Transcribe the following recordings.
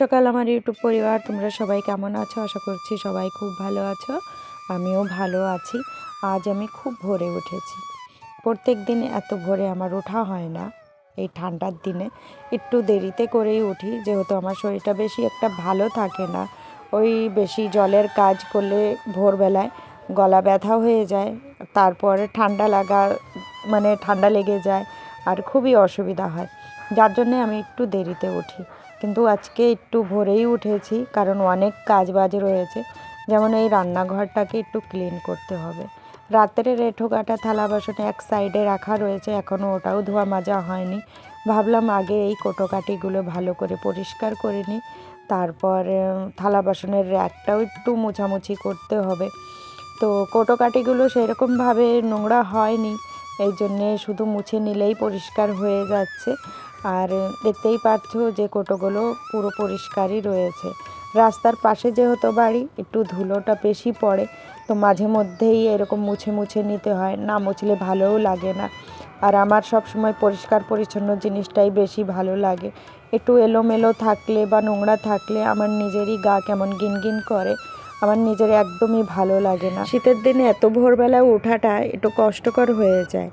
সকাল আমার ইউটিউব পরিবার, তোমরা সবাই কেমন আছো? আশা করছি সবাই খুব ভালো আছো। আমিও ভালো আছি। আজ আমি খুব ভোরে উঠেছি। প্রত্যেক দিন এত ভোরে আমার ওঠা হয় না এই ঠান্ডার দিনে। একটু দেরিতে করেই উঠি, যেহেতু আমার শরীরটা বেশি একটা ভালো থাকে না। ওই বেশি জলের কাজ করলে ভোরবেলায় গলা ব্যথা হয়ে যায়, তারপরে ঠান্ডা লাগা মানে ঠান্ডা লেগে যায়, আর খুবই অসুবিধা হয়। যার জন্যে আমি একটু দেরিতে উঠি। কিন্তু আজকে একটু ভোরেই উঠেছি, কারণ অনেক কাজ বাজ রয়েছে। যেমন এই রান্নাঘরটাকে একটু ক্লিন করতে হবে। রাতের রেঠো কাটা থালা বাসন এক সাইডে রাখা রয়েছে এখনও ওটাও ধোয়া মাজা হয়নি। ভাবলাম আগে এই কোটোকাটিগুলো ভালো করে পরিষ্কার করে নিই। তারপর থালা বাসনের র্যাকটাও একটু মোছামুছি করতে হবে। তো কোটোকাটিগুলো সেরকমভাবে নোংরা হয়নি, এই জন্যে শুধু মুছে নিলেই পরিষ্কার হয়ে যাচ্ছে। আর দেখতেই পাচ্ছ যে কোটোগুলো পুরো পরিষ্কারই রয়েছে। রাস্তার পাশে যেহেতু বাড়ি, একটু ধুলোটা বেশি পড়ে, তো মাঝে মধ্যেই এরকম মুছে মুছে নিতে হয়, না মুছলে ভালোও লাগে না। আর আমার সব সময় পরিষ্কার পরিচ্ছন্ন জিনিসটাই বেশি ভালো লাগে। একটু এলোমেলো থাকলে বা নোংরা থাকলে আমার নিজেরই গা কেমন গিনগিন করে। আমার নিজের একদমই ভালো লাগে না। শীতের দিনে এত ভোরবেলায় ওঠাটা একটু কষ্টকর হয়ে যায়।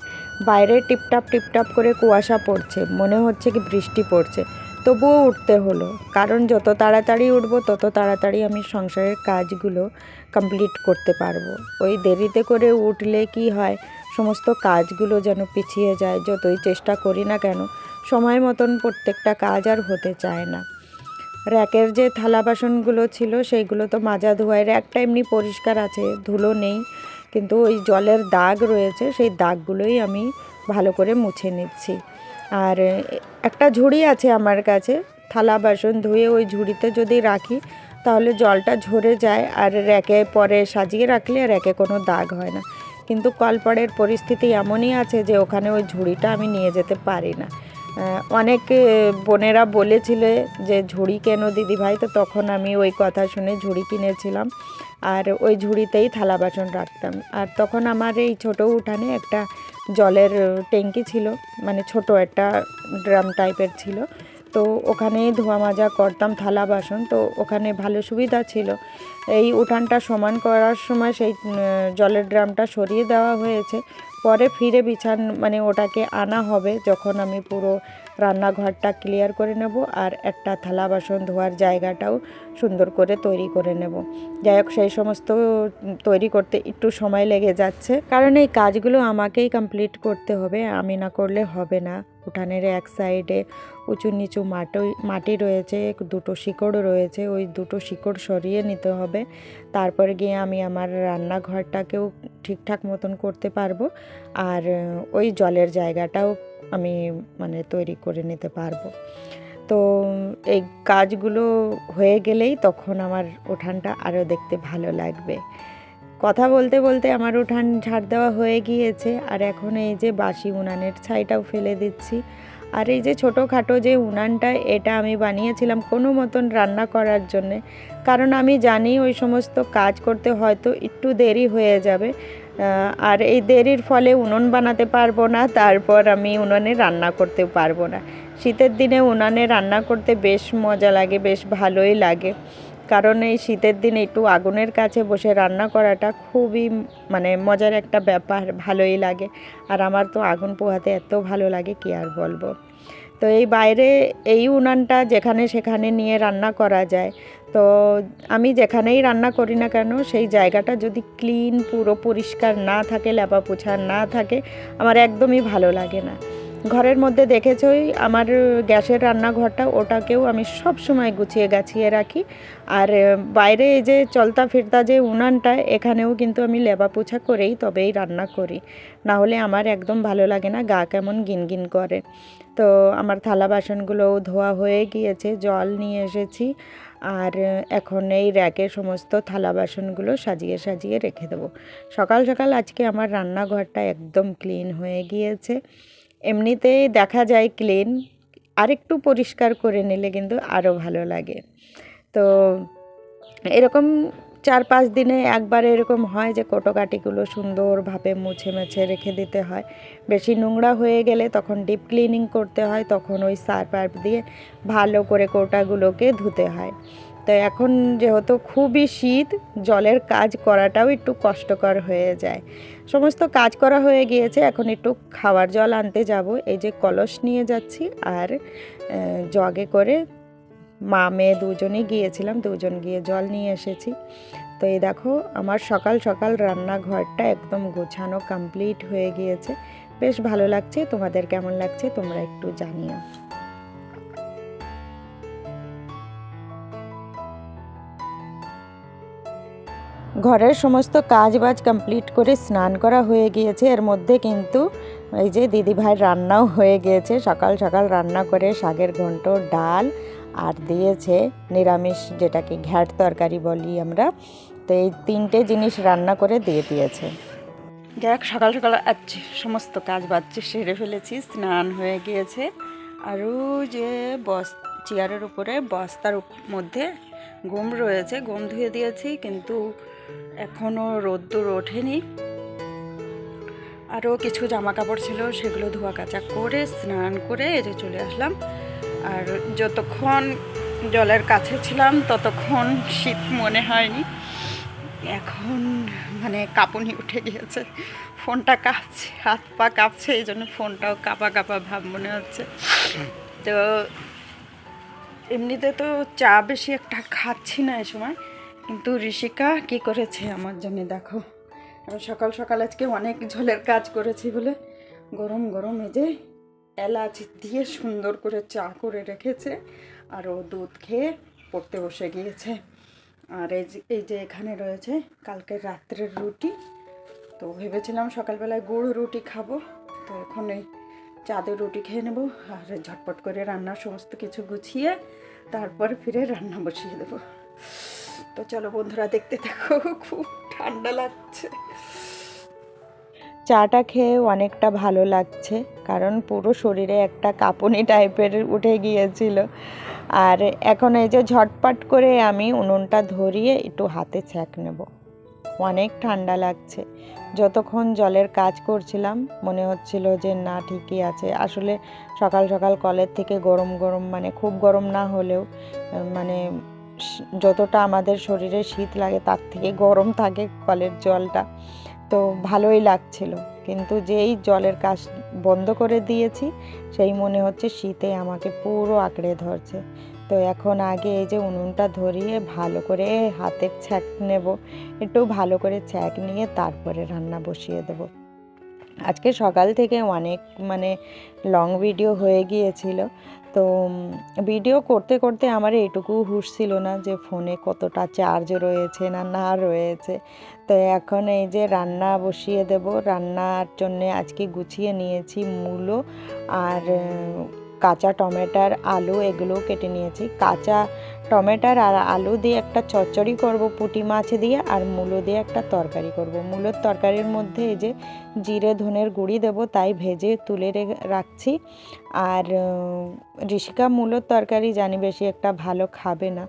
বাইরে টিপটাপ টিপটাপ করে কুয়াশা পড়ছে, মনে হচ্ছে কি বৃষ্টি পড়ছে। তবুও উঠতে হলো, কারণ যত তাড়াতাড়ি উঠব, তত তাড়াতাড়ি আমি সংসারের কাজগুলো কমপ্লিট করতে পারব। ওই দেরিতে করে উঠলে কি হয়, সমস্ত কাজগুলো যেন পিছিয়ে যায়, যতই চেষ্টা করি না কেন, সময় মতন প্রত্যেকটা কাজ আর হতে চায় না। র্যাকের যে থালা বাসনগুলো ছিল সেইগুলো তো মাজা ধোয়ায় র্যাকটা এমনি পরিষ্কার আছে, ধুলো নেই। কিন্তু ওই জলের দাগ রয়েছে, সেই দাগগুলোই আমি ভালো করে মুছে নিচ্ছি। আর একটা ঝুড়ি আছে আমার কাছে, থালা বাসন ধুয়ে ওই ঝুড়িতে যদি রাখি, তাহলে জলটা ঝরে যায় আর র্যাকে পরে সাজিয়ে রাখলে র্যাকে কোনো দাগ হয় না। কিন্তু কলপাড়ের পরিস্থিতি এমনই আছে যে ওখানে ওই ঝুড়িটা আমি নিয়ে যেতে পারি না। অনেক বোনেরা বলেছিলে যে ঝুড়ি কেন দিদি ভাই? তো তখন আমি ওই কথা শুনে ঝুড়ি কিনেছিলাম আর ওই ঝুড়িতেই থালা বাসন রাখতাম। আর তখন আমার এই ছোটো উঠানে একটা জলের ট্যাঙ্কি ছিল মানে ছোট একটা ড্রাম টাইপের ছিল। তো ওখানেই ধোয়া মাজা করতাম থালা বাসন। তো ওখানে ভালো সুবিধা ছিল। এই উঠানটা সমান করার সময় সেই জলের ড্রামটা সরিয়ে দেওয়া হয়েছে। পরে ফিরে বিছান মানে ওটাকে আনা হবে যখন আমি পুরো রান্নাঘরটা ক্লিয়ার করে নেব আর একটা থালা বাসন ধোয়ার জায়গাটাও সুন্দর করে তৈরি করে নেব। যাই হোক সেই সমস্ত তৈরি করতে একটু সময় লেগে যাচ্ছে। কারণ এই কাজগুলো আমাকেই কমপ্লিট করতে হবে, আমি না করলে হবে না। উঠানের এক সাইডে উঁচু নিচু মাটি মাটি রয়েছে, দুটো শিকড় রয়েছে, ওই দুটো শিকড় সরিয়ে নিতে হবে। তারপরে গিয়ে আমি আমার রান্নাঘরটাকেও ঠিকঠাক মতন করতে পারব। আর ওই জলের জায়গাটাও আমি মানে তৈরি করে নিতে পারব। তো এই কাজগুলো হয়ে গেলেই তখন আমার উঠানটা আরও দেখতে ভালো লাগবে। কথা বলতে বলতে আমার উঠান ঝাড় দেওয়া হয়ে গিয়েছে, আর এখন এই যে বাসি উনানের ছাইটাও ফেলে দিচ্ছি। আর এই যে ছোটোখাটো যে উনানটা, এটা আমি বানিয়েছিলাম কোনো মতন রান্না করার জন্যে। কারণ আমি জানি ওই সমস্ত কাজ করতে হয়তো একটু দেরি হয়ে যাবে। আর এই দেরির ফলে উনুন বানাতে পারব না, তারপর আমি উনুনে রান্না করতে পারব না। শীতের দিনে উনানে রান্না করতে বেশ মজা লাগে, বেশ ভালোই লাগে। কারণ এই শীতের দিনে একটু আগুনের কাছে বসে রান্না করাটা খুবই মানে মজার একটা ব্যাপার, ভালোই লাগে। আর আমার তো আগুন পোহাতে এত ভালো লাগে, কি আর বলব। তো এই বাইরে এই উনানটা যেখানে সেখানে নিয়ে রান্না করা যায়। তো আমি যেখানেই রান্না করি না কেন, সেই জায়গাটা যদি ক্লিন, পুরো পরিষ্কার না থাকে, লেপা পোছা না থাকে, আমার একদমই ভালো লাগে না। ঘরের মধ্যে দেখেছই আমার গ্যাসের রান্নাঘরটা, ওটাকেও আমি সব সময় গুছিয়ে গাছিয়ে রাখি। আর বাইরে এই যে চলতা ফিরতা যে উনানটা, এখানেও কিন্তু আমি লেবা পোছা করেই তবেই রান্না করি। না হলে আমার একদম ভালো লাগে না, গা কেমন গিনগিন করে। তো আমার থালা বাসনগুলোও ধোয়া হয়ে গিয়েছে, জল নিয়ে এসেছি। আর, এখন এই র্যাকে সমস্ত থালা বাসনগুলো সাজিয়ে সাজিয়ে রেখে দেবো। সকাল সকাল আজকে আমার রান্নাঘরটা একদম ক্লিন হয়ে গিয়েছে। এমনিতেই দেখা যায় ক্লিন আরেকটু পরিষ্কার করে নিলে কিন্তু আরও ভালো লাগে। তো এরকম চার পাঁচ দিনে একবার এরকম হয় যে কোটোকাটিগুলো সুন্দরভাবে মুছে মেছে রেখে দিতে হয়। বেশি নোংরা হয়ে গেলে তখন ডিপ ক্লিনিং করতে হয়, তখন ওই সার্ফ আর্ফ দিয়ে ভালো করে কোটাগুলোকে ধুতে হয়। তো এখন যেহেতু খুবই শীত, জলের কাজ করাটাও একটু কষ্টকর হয়ে যায়। সমস্ত কাজ করা হয়ে গিয়েছে। এখন একটু খাওয়ার জল আনতে যাব। এই যে কলস নিয়ে যাচ্ছি আর জগে করে মা মেয়ে দুজনেই গিয়েছিলাম, দুজন গিয়ে জল নিয়ে এসেছি। তো এই দেখো, আমার সকাল সকাল রান্নাঘরটা একদম গোছানো কমপ্লিট হয়ে গিয়েছে। বেশ ভালো লাগছে। তোমাদের কেমন লাগছে তোমরা একটু জানিও। ঘরের সমস্ত কাজ বাজ কমপ্লিট করে স্নান করা হয়ে গিয়েছে। এর মধ্যে কিন্তু এই যে দিদিভাইয়ের রান্নাও হয়ে গিয়েছে। সকাল সকাল রান্না করে শাকের ঘন্ট, ডাল আর দিয়েছে নিরামিষ যেটাকে ঘ্যাট তরকারি বলি আমরা। তো এই তিনটে জিনিস রান্না করে দিয়ে দিয়েছে। যাক, সকাল সকাল আজ সমস্ত কাজ বাচ্চা সেরে ফেলেছি, স্নান হয়ে গিয়েছে। আরও যে বস, চেয়ারের উপরে বস্তার মধ্যে গম রয়েছে। গম ধুয়ে দিয়েছি, কিন্তু এখনও রোদ্দুর ওঠেনি। আরও কিছু জামা কাপড় ছিল, সেগুলো ধোয়া কাচা করে, স্নান করে যে চলে আসলাম। আর যতক্ষণ জলের কাছে ছিলাম, ততক্ষণ শীত মনে হয়নি। এখন মানে কাঁপুনি উঠে গিয়েছে। ফোনটা কাঁপছে, হাত পা কাঁপছে, এই জন্য ফোনটাও কাঁপা কাঁপা ভাব মনে হচ্ছে। তো এমনিতে তো চা বেশি একটা খাচ্ছি না এ সময়। কিন্তু ঋষিকা কি করেছে আমার জন্য দেখো। আমি সকাল সকাল আজকে অনেক ঝোলের কাজ করেছি বলে গরম গরম এই যে এলাচ দিয়ে সুন্দর করে চা করে রেখেছে আর ও দুধ খেয়ে পড়তে বসে গিয়েছে। আর এই যে এই যে এখানে রয়েছে কালকে রাত্রের রুটি। তো ভেবেছিলাম সকালবেলায় গুড় রুটি খাব। তো এখন এই চাঁদের রুটি খেয়ে নেব আর ঝটপট করে রান্নার সমস্ত কিছু গুছিয়ে তারপর ফিরে রান্না বসিয়ে দেবো। তো চলো বন্ধুরা, দেখতে থাকো, খুব ঠান্ডা লাগছে। চাটা খেয়ে অনেকটা ভালো লাগছে, কারণ পুরো শরীরে একটা কাঁপুনি টাইপের উঠে গিয়েছিল। আর এখন এই যে ঝটপট করে আমি উনুনটা ধরিয়ে একটু হাতে ছ্যাঁক নেব। অনেক ঠান্ডা লাগছে। যতক্ষণ জলের কাজ করছিলাম, মনে হচ্ছিল যে না, ঠিকই আছে। আসলে সকাল সকাল কলের থেকে গরম গরম মানে খুব গরম না হলেও মানে যতটা আমাদের শরীরে শীত লাগে তার থেকে গরম থাকে কলের জলটা। তো ভালোই লাগছিল। কিন্তু যেই জলের কাজ বন্ধ করে দিয়েছি, সেই মনে হচ্ছে শীতে আমাকে পুরো আঁকড়ে ধরছে। তো এখন আগে এই যে উনুনটা ধরিয়ে ভালো করে হাতের ছ্যাঁক নেব, একটু ভালো করে ছ্যাঁক নিয়ে তারপরে রান্না বসিয়ে দেব। আজকে সকাল থেকে অনেক মানে লং ভিডিও হয়ে গিয়েছিল। তো ভিডিও করতে করতে আমার এইটুকু হুশ ছিল না যে ফোনে কতটা চার্জ রয়েছে না না রয়েছে। তো এখন এই যে রান্না বসিয়ে দেব, রান্নার জন্যে আজকে গুছিয়ে নিয়েছি মূলো আর কাঁচা টমেটার, আলু এগুলো কেটে নিয়েছি। কাঁচা টমেটার আর আলু দিয়ে একটা চচ্চড়ি করব, পুঁটি মাছ দিয়ে, আর মূলো দিয়ে একটা তরকারি করব। মূলোর তরকারির মধ্যে এই যে জিরে, ধনের গুঁড়ি দেব, তাই ভেজে তুলে রাখছি। আর ঋষিকা মূলোর তরকারি জানি বেশি একটা ভালো খাবে না।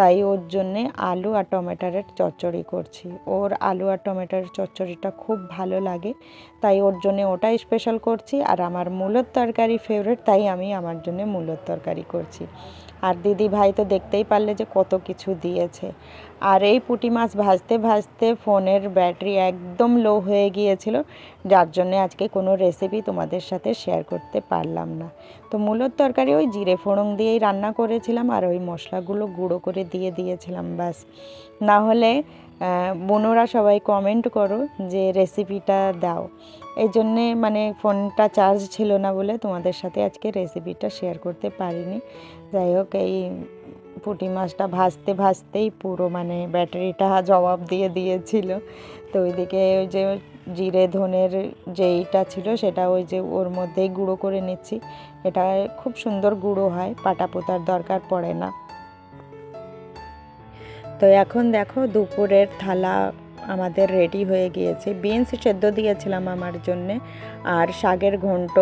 তাই ওর জন্যে আলু আর টমেটোরের চচ্চড়ি করছি। ওর আলু আর টমেটোর চচ্চড়িটা খুব ভালো লাগে, তাই ওর জন্যে ওটাই স্পেশাল করছি। আর আমার মূলোর তরকারি ফেভারিট তাই আমি আমার জন্য মূলোর তরকারি করছি। আর দিদি ভাই তো দেখতেই পারলে যে কত কিছু দিয়েছে। আর এই পুঁটি মাছ ভাজতে ভাজতে ফোনের ব্যাটারি একদম লো হয়ে গিয়েছিল, যার জন্য আজকে কোনো রেসিপি তোমাদের সাথে শেয়ার করতে পারলাম না। তো মূলোর তরকারি ওই জিরে ফোড়ন দিয়েই রান্না করেছিলাম আর ওই মশলাগুলো গুঁড়ো করে দিয়ে দিয়েছিলাম, ব্যাস। না হলে বোনরা সবাই কমেন্ট করো যে রেসিপিটা দাও। এই জন্যে মানে ফোনটা চার্জ ছিল না বলে তোমাদের সাথে আজকে রেসিপিটা শেয়ার করতে পারিনি। যাই হোক, এই পুঁটি মাছটা ভাজতে ভাজতেই পুরো মানে ব্যাটারিটা জবাব দিয়ে দিয়েছিল। তো ওইদিকে ওই যে জিরে, ধনের যেইটা ছিল সেটা ওই যে ওর মধ্যেই গুঁড়ো করে নিচ্ছি। এটা খুব সুন্দর গুঁড়ো হয়, পাটা পোতার দরকার পড়ে না। তো এখন দেখো দুপুরের থালা আমাদের রেডি হয়ে গিয়েছে। বিনস সেদ্ধ দিয়েছিলাম আমার জন্যে, আর শাকের ঘন্ট,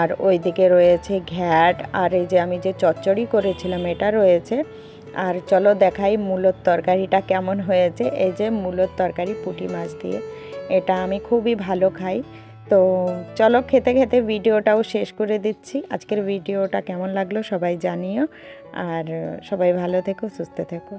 আর ওইদিকে রয়েছে ঘ্যাট, আর এই যে আমি যে চচ্চড়ি করেছিলাম এটা রয়েছে। আর চলো দেখাই মূলোর তরকারিটা কেমন হয়েছে। এই যে মূলোর তরকারি পুঁটি মাছ দিয়ে। এটা আমি খুবই ভালো খাই। তো চলো খেতে খেতে ভিডিওটাও শেষ করে দিচ্ছি। আজকের ভিডিওটা কেমন লাগল সবাই জানিও। আর সবাই ভালো থেকো, সুস্থ থেকো।